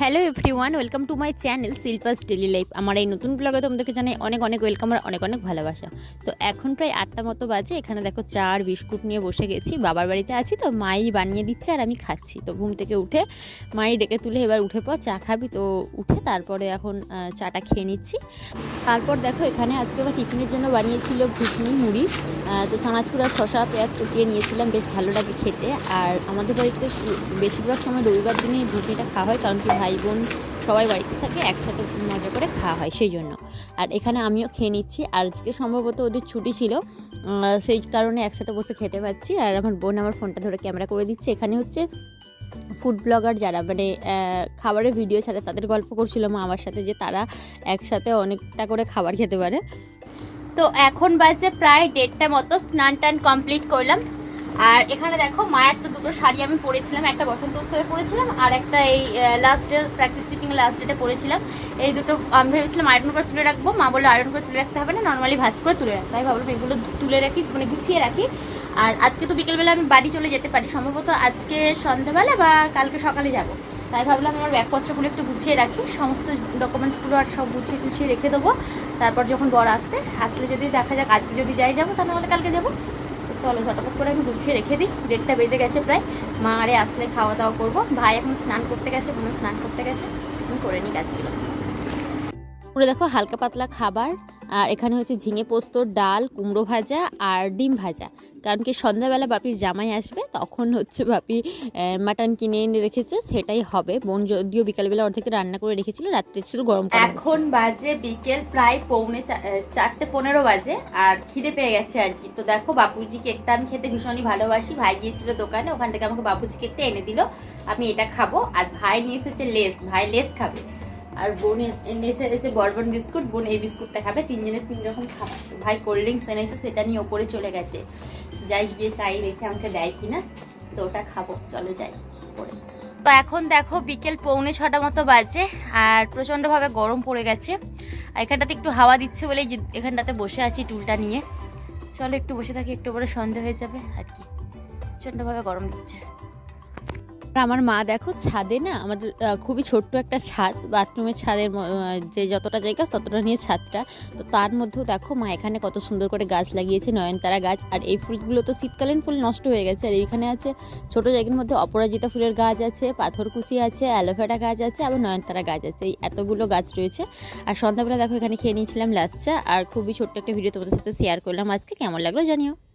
Hello everyone welcome to my channel Shilpa's daily life আমার এই নতুন ব্লগে তোমাদেরকে জানাই অনেক অনেক ওয়েলকাম আর অনেক অনেক ভালোবাসা। তো এখন প্রায় আটটা মতো বাজে, এখানে দেখো চা আর বিস্কুট নিয়ে বসে গেছি, বাবার বাড়িতে আছি তো মাই বানিয়ে দিচ্ছে আর আমি খাচ্ছি। তো ঘুম থেকে উঠে মাই ডেকে তুলে এবার উঠে পর চা খাবি তো উঠে তারপরে এখন চাটা খেয়ে নিচ্ছি। তারপর দেখো এখানে আজকে আমার টিফিনের জন্য বানিয়েছিল ঘুগনি, মুড়ি। তো চানাচুর শশা পেঁয়াজ কুচিয়ে নিয়েছিলাম, বেশ ভালো লাগে খেতে। আর আমাদের বাড়িতে বেশিরভাগ সময় রবিবার দিনই ঘুগনিটা খাওয়া হয়, কারণ কি ভাই বোন সবাই বাড়িতে থাকে, একসাথে মজা করে খাওয়া হয় সেই জন্য। আর এখানে আমিও খেয়ে নিচ্ছি। আর আজকে সম্ভবত ওদের ছুটি ছিল সেই কারণে একসাথে বসে খেতে পাচ্ছি। আর আমার বোন আমার ফোনটা ধরে ক্যামেরা করে দিচ্ছে। এখানে হচ্ছে ফুড ব্লগার যারা মানে খাবারের ভিডিও ছাড়ে তাদের গল্প করছিল মা আমার সাথে যে তারা একসাথে অনেকটা করে খাবার খেতে পারে। তো এখন বাজে প্রায় দেড়টা মতো, স্নান টান কমপ্লিট করলাম। আর এখানে দেখো, মায়ের তো দুটো শাড়ি আমি পরেছিলাম, একটা বসন্ত উৎসবে পরেছিলাম, আর একটা এই last day practice teaching last ডেটে পরেছিলাম। এই দুটো, আমি ভেবেছিলাম আয়রন করে তুলে রাখব, মা বলল আয়রন করে তুলে রাখতে হবে না নর্মালি ভাজ করে তুলে রাখতে আমি ভাবলাম এগুলো তুলে রাখি মানে গুছিয়ে রাখি। আর আজকে তো বিকেলবেলা আমি বাড়ি চলে যেতে পারি, সম্ভবত আজকে সন্ধ্যাবেলা বা কালকে সকালে যাব। তাই ভাবলাম আমার ব্যাগপত্রগুলো একটু গুছিয়ে রাখি। সমস্ত ডকুমেন্টসগুলো আর সব গুছিয়ে গুছিয়ে রেখে দেবো। তারপর যখন বর আসতে আসলে যদি দেখা যাক আজকে যদি যাই যাব, তা নাহলে কালকে যাব। চলো ঝটাপট করে আমি গুছিয়ে রেখে দিই। ডেটটা বেজে গেছে প্রায়। মা আরে আসলে খাওয়া দাওয়া করব। ভাই এখন স্নান করতে গেছে বোন স্নান করতে গেছে। আমি করে নিই কাজগুলো। পুরো দেখো হালকা পাতলা খাবার। আর এখানে হচ্ছে ঝিঙে পোস্ত, ডাল, কুমড়ো ভাজা আর ডিম ভাজা। কারণ কি সন্ধ্যাবেলা বাপির জামাই আসবে, তখন হচ্ছে বাপি মাটন কিনে এনে রেখেছে, সেটাই হবে। বোন যদিও বিকালবেলা অর্ধেক রান্না করে রেখেছিল, রাত্রে ছিল গরম এখন বাজে বিকেল প্রায় পৌনে চারটে পনেরো বাজে, আর খিদে পেয়ে গেছে আর কি। তো দেখো, বাপুজি কেকটা আমি খেতে ভীষণই ভালোবাসি। ভাই গিয়েছিল দোকানে, ওখান থেকে আমাকে বাপুজি কেকটা এনে দিল। আমি এটা খাব, আর ভাই নিয়ে এসেছে লেস, ভাই লেস খাবে। আর বোন এ- এনে এসেছে বরবন বিস্কুট, বোন এই বিস্কুটটা খাবে। তিনজনের তিন রকম খাবার ভাই কোল্ড ড্রিঙ্কস এনেছে, সেটা নিয়ে ওপরে চলে গেছে। যাই গিয়ে চাই রেখে আমাকে দেয় কিনা, তো ওটা খাব। চলো যাই পরে তো এখন দেখো বিকেল পৌনে ছটা মতো বাজে, আর প্রচণ্ডভাবে গরম পড়ে গেছে। আর এখানটাতে একটু হাওয়া দিচ্ছে বলে এখানটাতে বসে আছি টুলটা নিয়ে। চলো একটু বসে থাকি, একটু পরে সন্ধে হয়ে যাবে, আর কি। প্রচণ্ডভাবে গরম দিচ্ছে। আর আমার মা দেখো ছাদে না আমাদের খুবই ছোট্ট একটা ছাদ বাথরুমের ছাদের যে যতটা জায়গা ততটা নিয়ে ছাদটা। তো তার মধ্যেও দেখো মা এখানে কত সুন্দর করে গাছ লাগিয়েছে, নয়নতারা গাছ। আর এই ফুলগুলো তো শীতকালীন ফুল নষ্ট হয়ে গেছে। আর এইখানে আছে ছোট জায়গার মধ্যে অপরাজিতা ফুলের গাছ আছে পাথরকুচি আছে, অ্যালোভেরা গাছ আছে, আবার নয়নতারা গাছ আছে। এই এতগুলো গাছ রয়েছে। আর সন্ধ্যাবেলা দেখো এখানে খেয়ে নিয়েছিলাম লাচ্চা। আর খুবই ছোট্ট একটা ভিডিও তোমাদের সাথে শেয়ার করলাম আজকে। কেমন লাগল জানিও।